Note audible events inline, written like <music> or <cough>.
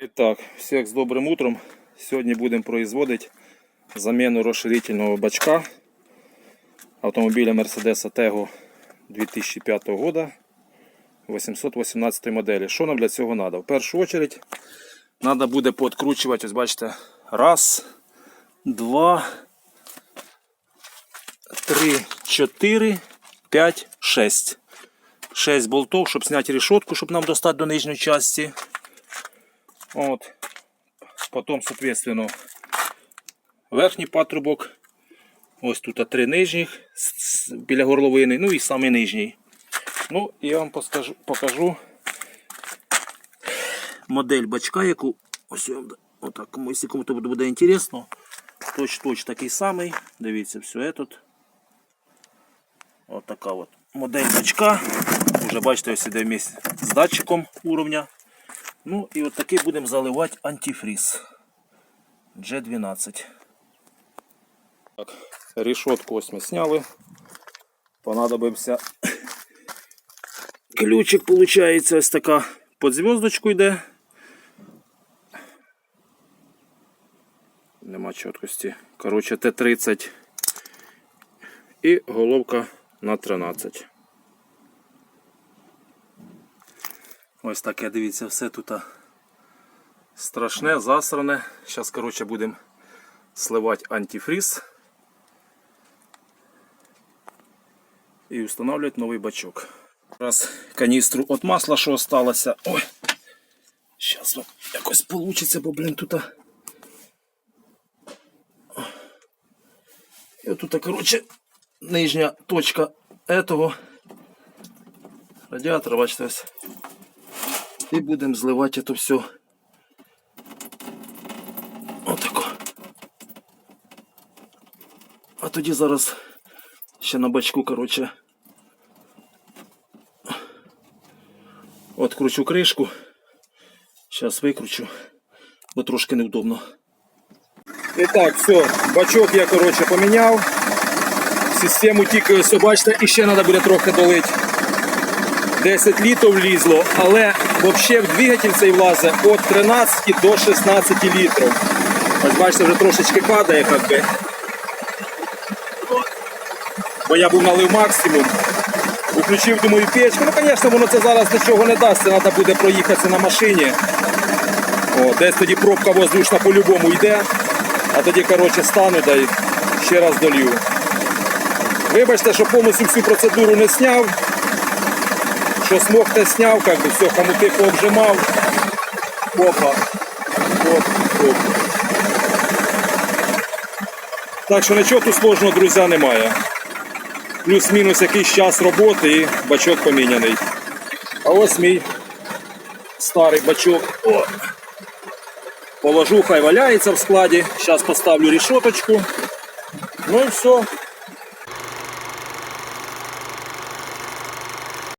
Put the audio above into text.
І так, всіх з добрим утром. Сьогодні будемо производити заміну розширительного бачка автомобіля Mercedes Tego 2005 года 818 моделі. Що нам для цього треба? В першу чергу треба буде подкручувати, ось бачите, раз, два, три, чотири, п'ять, шесть. Шесть болтов, щоб зняти решетку, щоб нам достати до нижньої частини. От. Потім, соответственно, верхній патрубок. Ось тут три нижніх біля горловини, ну і самий нижній. Ну, я вам поскажу, покажу модель бачка, яку ось отак, комусь кому то буде інтересно. Точ точ такий самий. Дивіться, все тут. Ось така от модель бачка. Уже бачите, ось іде вместе з датчиком уровня. Ну і от такий будемо заливати антифріз. G12. Так, решетку ось ми сняли. Понадобився <coughs> ключик, виходить, ось така під зв'язочку йде. Нема чіткості. Коротше, Т-30 і головка на 13. Ось таке, дивіться, все тут страшне, засране. Зараз, коротше, будемо сливати антифріз і встановлювати новий бачок. Раз каністру від масла, що осталося. Ой, зараз якось вийде, бо, блін, тут. І отут, коротше, нижня точка этого радіатора, бачите, ось. І будемо зливати це все. Отако. А тоді зараз ще на бачку, коротше. Откручу кришку. Зараз викручу, бо трошки невдобно. І так, все, бачок я, коротше, поміняв. Систему тільки ось бачите, і ще треба буде трохи долити. 10 літрів влізло, але взагалі в двигатель цей влазить від 13 до 16 літрів. Ось бачите, вже трошечки падає, як би. Бо я був налив максимум. Включив, думаю, печку. Ну, звісно, воно це зараз нічого не дасть, це треба буде проїхатися на машині. О, десь тоді пробка воздушна по-любому йде, а тоді, коротше, стану да й ще раз долью. Вибачте, що повністю всю процедуру не зняв. Що смог, те сняв, как бы все, хомути пообжимав. Опа. Оп, оп. Так що нічого тут сложного, друзі, немає. Плюс-мінус якийсь час роботи і бачок поміняний. А ось мій старий бачок. О. Положу, хай валяється в складі. Зараз поставлю рішоточку. Ну і все.